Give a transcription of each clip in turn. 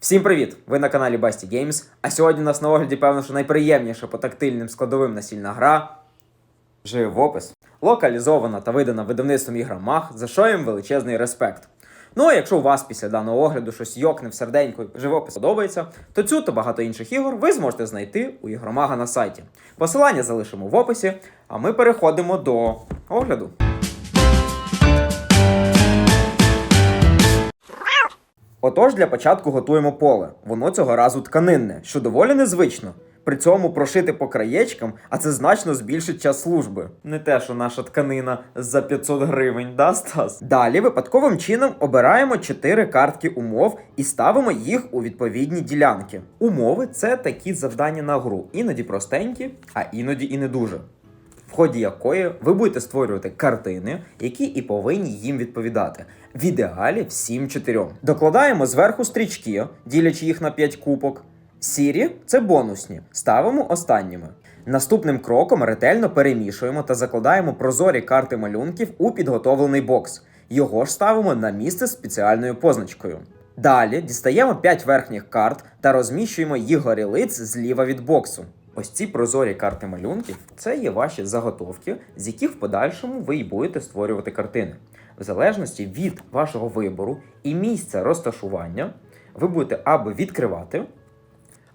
Всім привіт! Ви на каналі Basty Games. А сьогодні у нас на огляді, певно, що найприємніша по тактильним складовим настільна гра Живопис. Локалізована та видана видавництвом ігромах, за що їм величезний респект. Ну а якщо у вас після даного огляду щось йокне в серденько і живопис подобається, то цю та багато інших ігор ви зможете знайти у ігромага на сайті. Посилання залишимо в описі, а ми переходимо до огляду. Отож, для початку готуємо поле. Воно цього разу тканинне, що доволі незвично. При цьому прошити по краєчкам, а це значно збільшить час служби. Не те, що наша тканина за 500 гривень, да, Стас? Далі випадковим чином обираємо 4 картки умов і ставимо їх у відповідні ділянки. Умови це такі завдання на гру, іноді простенькі, а іноді і не дуже в ході якої ви будете створювати картини, які і повинні їм відповідати. В ідеалі всім чотирьом. Докладаємо зверху стрічки, ділячи їх на 5 кубок. Сірі це бонусні, ставимо останніми. Наступним кроком ретельно перемішуємо та закладаємо прозорі карти малюнків у підготовлений бокс. Його ж ставимо на місце спеціальною позначкою. Далі дістаємо 5 верхніх карт та розміщуємо їх горілиць зліва від боксу. Ось ці прозорі карти малюнків це є ваші заготовки, з яких в подальшому ви й будете створювати картини. В залежності від вашого вибору і місця розташування, ви будете або відкривати,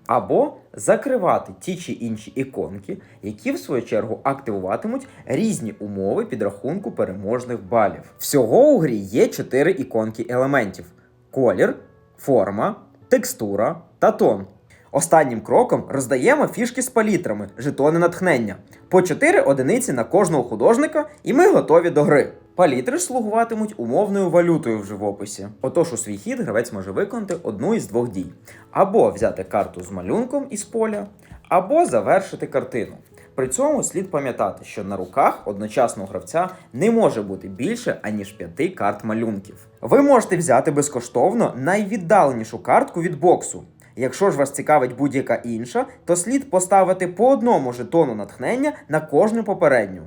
або закривати ті чи інші іконки, які в свою чергу активуватимуть різні умови підрахунку переможних балів. Всього у грі є 4 іконки елементів: колір, форма, текстура та тон. Останнім кроком роздаємо фішки з палітрами, жетони натхнення. По 4 одиниці на кожного художника, і ми готові до гри. Палітри слугуватимуть умовною валютою в живописі. Отож, у свій хід гравець може виконати одну із двох дій: або взяти карту з малюнком із поля, або завершити картину. При цьому слід пам'ятати, що на руках одночасного гравця не може бути більше аніж п'яти карт малюнків. Ви можете взяти безкоштовно найвіддаленішу картку від боксу. Якщо ж вас цікавить будь-яка інша, то слід поставити по одному жетону натхнення на кожну попередню.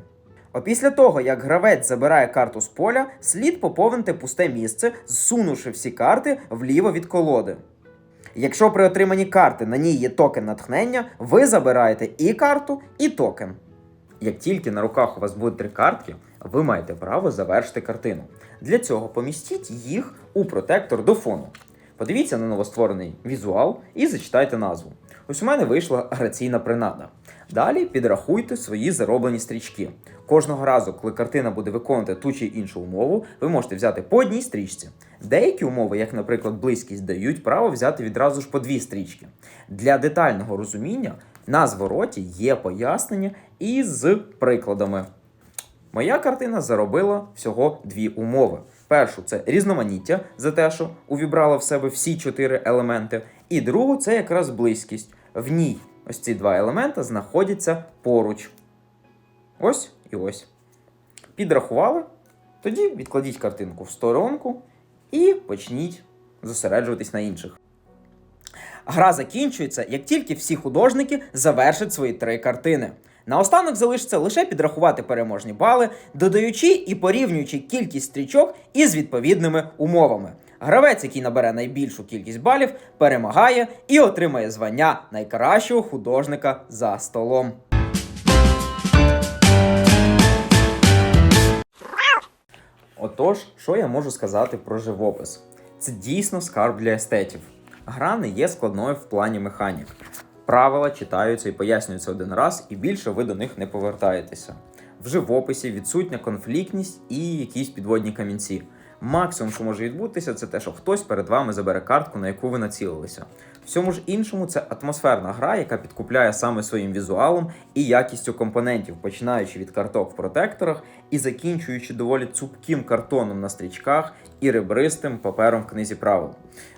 Опісля того, як гравець забирає карту з поля, слід поповнити пусте місце, зсунувши всі карти вліво від колоди. Якщо при отриманні карти на ній є токен натхнення, ви забираєте і карту, і токен. Як тільки на руках у вас буде три картки, ви маєте право завершити картину. Для цього помістіть їх у протектор до фону. Подивіться на новостворений візуал і зачитайте назву. Ось у мене вийшла граційна принада. Далі підрахуйте свої зароблені стрічки. Кожного разу, коли картина буде виконувати ту чи іншу умову, ви можете взяти по одній стрічці. Деякі умови, як, наприклад, близькість, дають право взяти відразу ж по дві стрічки. Для детального розуміння на звороті є пояснення із прикладами. Моя картина заробила всього дві умови. Першу це різноманіття за те, що увібрала в себе всі чотири елементи. І другу це якраз близькість. В ній ось ці два елемента знаходяться поруч. Ось і ось. Підрахували. Тоді відкладіть картинку в сторонку і почніть зосереджуватись на інших. Гра закінчується, як тільки всі художники завершать свої три картини. Наостанок залишиться лише підрахувати переможні бали, додаючи і порівнюючи кількість стрічок із відповідними умовами. Гравець, який набере найбільшу кількість балів, перемагає і отримає звання найкращого художника за столом. Отож, що я можу сказати про живопис? Це дійсно скарб для естетів. Гра не є складною в плані механік. Правила читаються і пояснюються один раз, і більше ви до них не повертаєтеся. В живописі відсутня конфліктність і якісь підводні камінці. Максимум, що може відбутися, це те, що хтось перед вами забере картку, на яку ви націлилися. Всьому ж іншому це атмосферна гра, яка підкупляє саме своїм візуалом і якістю компонентів, починаючи від карток в протекторах і закінчуючи доволі цупким картоном на стрічках і ребристим папером в книзі правил.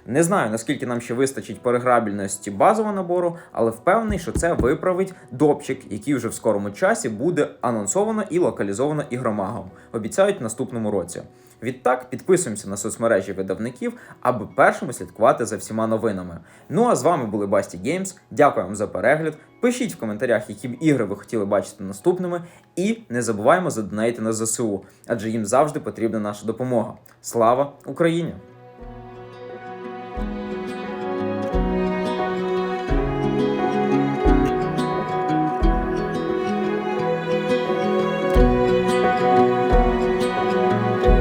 Не знаю наскільки нам ще вистачить переграбільності базового набору, але впевнений, що це виправить допчик, який вже в скорому часі буде анонсовано і локалізовано ігромагом. Обіцяють в наступному році. Відтак підписуємося на соцмережі видавників, аби першими слідкувати за всіма новинами. Ну а з вами були Басті Games. Дякую вам за перегляд. Пишіть в коментарях, які б ігри ви хотіли бачити наступними, і не забуваємо задонейти на ЗСУ, адже їм завжди потрібна наша допомога. Слава Україні!